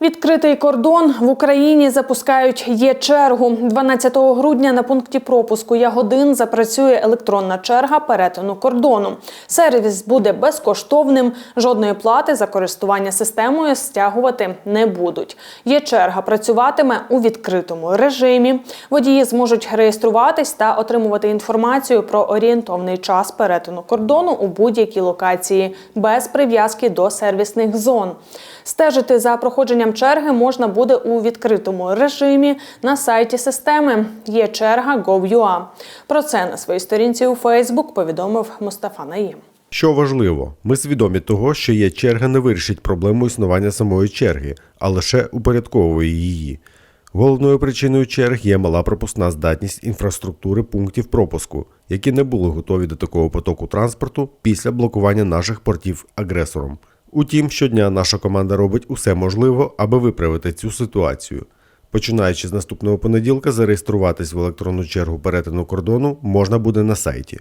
Відкритий кордон в Україні запускають є чергу. 12 грудня на пункті пропуску Ягодин запрацює електронна черга перетину кордону. Сервіс буде безкоштовним. Жодної плати за користування системою стягувати не будуть. Є черга працюватиме у відкритому режимі. Водії зможуть реєструватись та отримувати інформацію про орієнтовний час перетину кордону у будь-якій локації без прив'язки до сервісних зон. Стежити за проходженням черги можна буде у відкритому режимі на сайті системи. Є черга Gov.ua. Про це на своїй сторінці у Facebook повідомив Мустафа Наїм. Що важливо, ми свідомі того, що є черга не вирішить проблему існування самої черги, а лише упорядковує її. Головною причиною черг є мала пропускна здатність інфраструктури пунктів пропуску, які не були готові до такого потоку транспорту після блокування наших портів агресором. Утім, щодня наша команда робить усе можливе, аби виправити цю ситуацію. Починаючи з наступного понеділка, зареєструватись в електронну чергу перетину кордону можна буде на сайті.